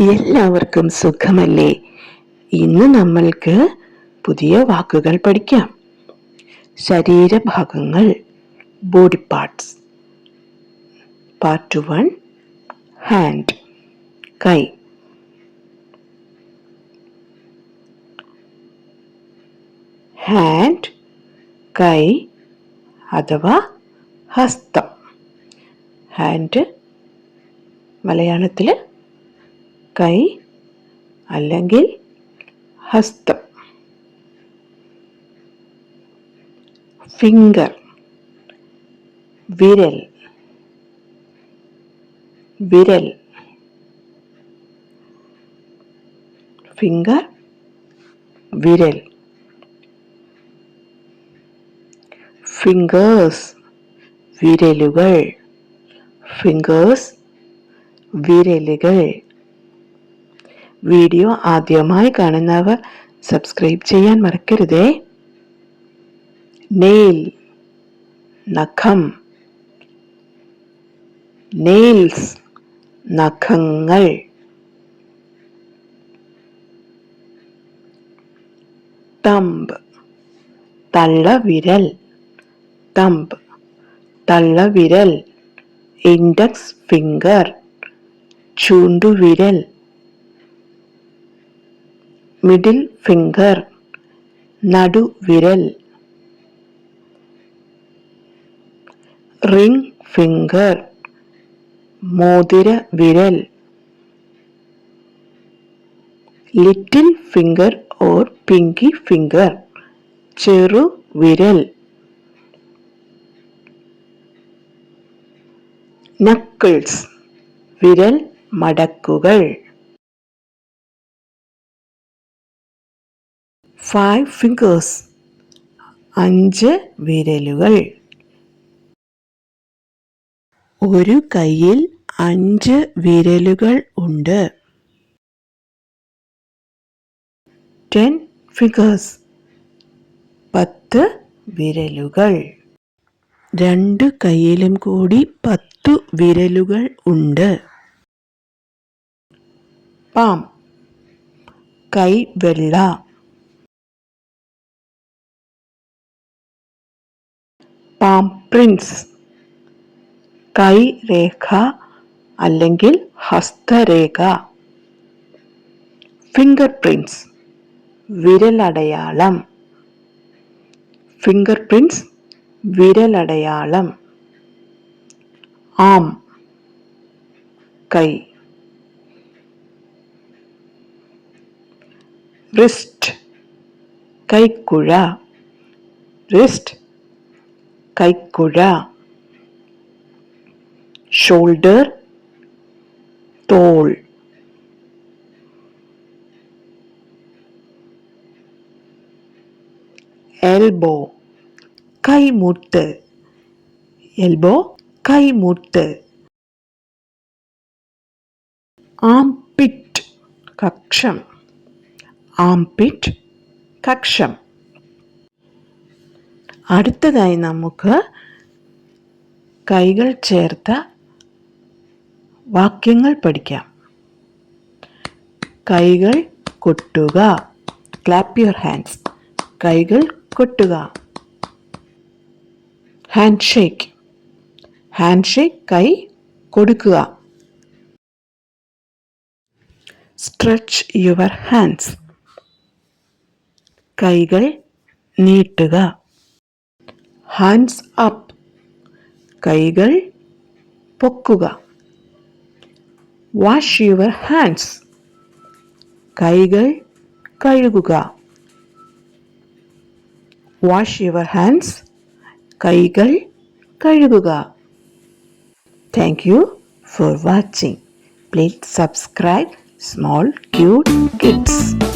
എല്ലാവർക്കും സുഖമല്ലേ? ഇന്ന് നമ്മൾക്ക് പുതിയ വാക്കുകൾ പഠിക്കാം. ശരീരഭാഗങ്ങൾ body parts part one hand കൈ. ഹാൻഡ് കൈ അഥവാ ഹസ്തം. ഹാൻഡ് മലയാളത്തിൽ കൈ അല്ലെങ്കിൽ ഹസ്തം. ഫിംഗർ വിരൽ. വിരൽ. ഫിംഗർ വിരൽ. ഫിംഗേഴ്സ് വിരലുകൾ. ഫിംഗേഴ്സ് വിരലുകൾ. വീഡിയോ ആദ്യമായി കാണുന്നവർ സബ്സ്ക്രൈബ് ചെയ്യാൻ മറക്കരുതേ. നെയിൽ നഖം നെയിൽസ് നഖങ്ങൾ തമ്പ് തള്ളവിരൽ തമ്പ് തള്ളവിരൽ ഇൻഡെക്സ് ഫിംഗർ ചൂണ്ടുവിരൽ മിഡിൽ ഫിംഗർ നടുവിരൽ റിംഗ് ഫിംഗർ മോതിര വിരൽ little finger or pinky finger ചെറു വിരൽ നക്കിൾസ് വിരൽ മടക്കുകൾ. ഫൈവ് ഫിംഗേഴ്സ് അഞ്ച് വിരലുകൾ. ഒരു കയ്യിൽ അഞ്ച് വിരലുകൾ ഉണ്ട്. ടെൻ ഫിഗേഴ്സ് പത്ത് വിരലുകൾ. രണ്ട് കയ്യിലും കൂടി പത്തു വിരലുകൾ ഉണ്ട്. പാം. കൈ വെള്ള. പാം പ്രിൻസ് കൈ രേഖ അല്ലെങ്കിൽ ഹസ്തരേഖ. ഫിംഗർ പ്രിൻസ് വിരലടയാളം. ഫിംഗർ പ്രിൻസ് വിരലടയാളം. ആം. കൈ. റിസ്റ്റ് കൈക്കുഴ. റിസ്റ്റ് கைக்குழா ஷோல்டர் தோல். எல்போ கை மூட்டு எல்போ கை மூட்டு ஆம்பிட் கக்ஷம். ஆம்பிட் கக்ஷம். അടുത്തതായി നമുക്ക് കൈകൾ ചേർത്ത വാക്യങ്ങൾ പഠിക്കാം. കൈകൾ കൊട്ടുക. ക്ലാപ്പ് യുവർ ഹാൻഡ്സ് കൈകൾ കൊട്ടുക. ഹാൻഡ് ഷേക്ക് ഹാൻഡ് ഷേക്ക് കൈ കൊടുക്കുക. സ്ട്രെച്ച് യുവർ ഹാൻഡ്സ് കൈകൾ നീട്ടുക. ഹാൻഡ്സ് അപ്പ് കൈകൾ പൊക്കുക വാഷ് യുവർ ഹാൻഡ്സ് കൈകൾ കഴുകുക വാഷ് യുവർ ഹാൻഡ്സ് കൈകൾ കഴുകുക thank you for watching please subscribe small cute kids